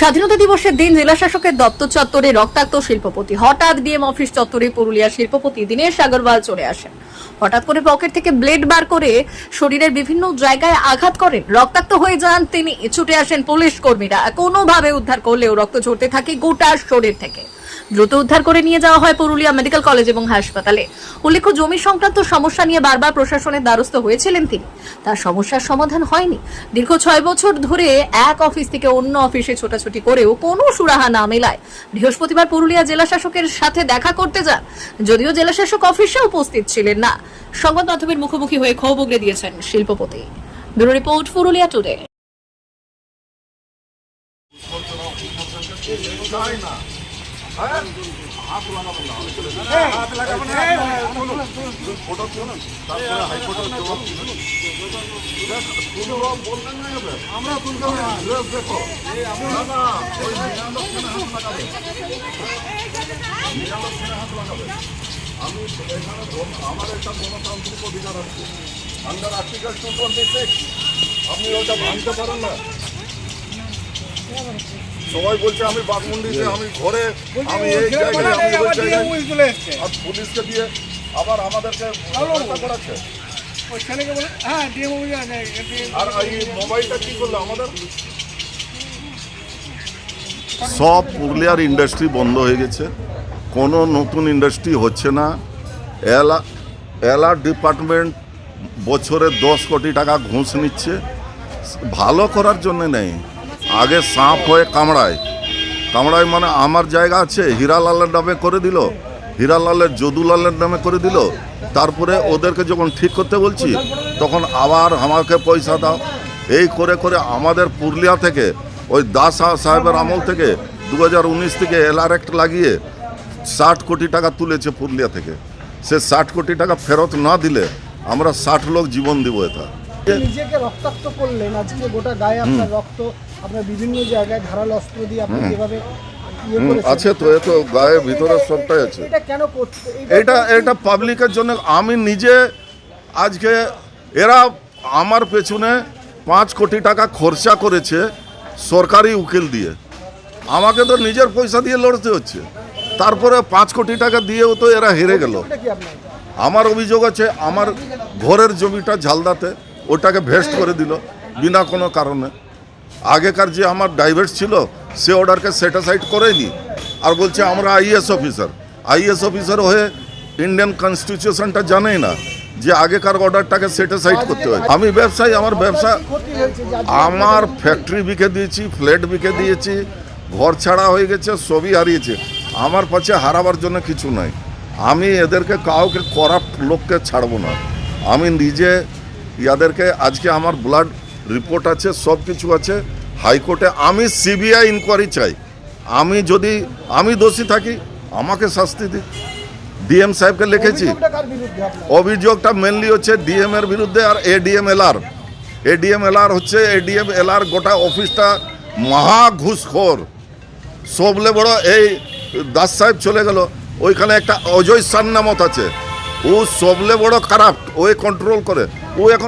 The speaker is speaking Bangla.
স্বাধীনতা দিবসের দিন জেলা শাসকের দপ্তর চত্বরে রক্তাক্ত শিল্পপতি। হঠাৎ ডিএম অফিস চত্বরে পুরুলিয়ার শিল্পপতি দিনের আগরওয়াল চলে আসেন। হঠাৎ করে পকেট থেকে ব্লেড বার করে শরীরের বিভিন্ন জায়গায় আঘাত করেন। রক্তাক্ত হয়ে যান তিনি। ছুটে আসেন পুলিশ কর্মীরা। কোনোভাবে উদ্ধার করলেও রক্ত ঝরতে থাকে গোটা শরীর থেকে। দ্রুত উদ্ধার করে নিয়ে যাওয়া হয় পুরুলিয়া মেডিকেল কলেজ এবং হাসপাতালে। উল্লেখ্য, জমি সংক্রান্ত সমস্যা নিয়ে বারবার প্রশাসনের দ্বারস্থ হয়েছিলেন তিনি। তার সমস্যার সমাধান হয়নি। দীর্ঘ ছয় বছর ধরে এক অফিস থেকে অন্য অফিসে ছোটাছুটি করেও কোনো সুরাহা না মেলায়। বৃহস্পতিবার পুরুলিয়া জেলা শাসকের সাথে দেখা করতে যান। যদিও জেলা শাসক অফিসে উপস্থিত ছিলেন না। সংবাদ মাধ্যমের মুখোমুখি হয়ে ক্ষোভ উগড়ে দিয়েছেন শিল্পপতি। Bureau report, Purulia today. আমি এখানে আমার একটা গণতান্ত্রিক অধিকার আছে under article two twenty six আপনি ওটা ভাঙতে পারেন না সবাই বলছে আমি বাঘমুন্ডিতে আমি ঘরে আমি এই জায়গায় আমি ওই জায়গায় আর পুলিশকে দিয়ে আবার আমাদেরকে হত্যা করাচ্ছে। আর এই মোবাইলটা কি করল আমাদের? সব পুরুলিয়ার ইন্ডাস্ট্রি বন্ধ হয়ে গেছে। কোনো নতুন ইন্ডাস্ট্রি হচ্ছে না। এলা এলা ডিপার্টমেন্ট বছরে দশ কোটি টাকা ঘুষ নিচ্ছে। ভালো করার জন্য নেই। আগে সাপ হয়ে কামড়ায়। কামড়ায় মানে আমার জায়গা আছে হীরালালের নামে করে দিল। হীরালালের যদুলালের নামে করে দিল। তারপরে ওদেরকে যখন ঠিক করতে বলছি তখন আবার আমাকে পয়সা দাও। এই করে করে আমাদের পুরুলিয়া থেকে ওই দাস সাহেবের আমল থেকে দু হাজার উনিশ থেকে এলআর অ্যাক্ট লাগিয়ে ষাট কোটি টাকা তুলেছে পুরুলিয়া থেকে। সে ষাট কোটি টাকা ফেরত না দিলে আমরা ষাট লোক জীবন দিব এটা। নিজেকে রক্তাক্ত করলেন আজকে গোটা গায়ে আপনার রক্ত আপনার বিভিন্ন জায়গায় ধারালো অস্ত্র দিয়ে আপনি যেভাবে ইয়ে আছে তো এ তো গায়ে ভিতরে সবটাই আছে। এটা এটা পাবলিকের জন্য আমি নিজে আজকে এরা আমার পেছনে পাঁচ কোটি টাকা খরচা করেছে সরকারি উকিল দিয়ে। আমাকে তো নিজের পয়সা দিয়ে লড়তে হচ্ছে। তারপরে পাঁচ কোটি টাকা দিয়েও তো এরা হেরে গেল। আমার অভিযোগ আছে আমার ঘরের জমিটা ঝালদাতে ওটাকে ভেস্ট করে দিল বিনা কোনো কারণে। আগেকার যে আমার ডাইভার্স ছিল, সে অর্ডারকে সেটিসাইড করেনি। আর বলছে, আমরা আইএস অফিসার আইএস অফিসার হয়ে ইন্ডিয়ান কনস্টিটিউশনটা জানেই না যে আগেকার অর্ডারটাকে সেটিসাইড করতে হয়। আমি ব্যবসায়ী, আমার ব্যবসা, আমার ফ্যাক্টরি বিকে দিয়েছি ফ্ল্যাট বিকে দিয়েছি, ঘর ছাড়া হয়ে গেছে সবই হারিয়েছে। আমার পাশে হারাবার জন্য কিছু নাই। আমি এদেরকে কাউকে করাপ্ট লোককে ছাড়বো না। আমি নিজে, ইয়াদেরকে আজকে আমার ব্লাড রিপোর্ট আছে সব কিছু আছে। হাইকোর্টে আমি সিবিআই ইনকোয়ারি চাই। আমি যদি আমি দোষী থাকি আমাকে শাস্তি দিই ডিএম সাহেবকে লিখেছি অভিযোগটা মেনলি হচ্ছে ডিএম এর বিরুদ্ধে আর এডিএম এলআর এডিএম এলআর হচ্ছে এডিএম এলআর গোটা অফিসটা মহা ঘুষখোর। সবলে বড় এই দাস সাহেব চলে গেল ওইখানে একটা অজয় সান্নামত আছে। ও সবলে বড় খারাপ ওই কন্ট্রোল করে। ও এখন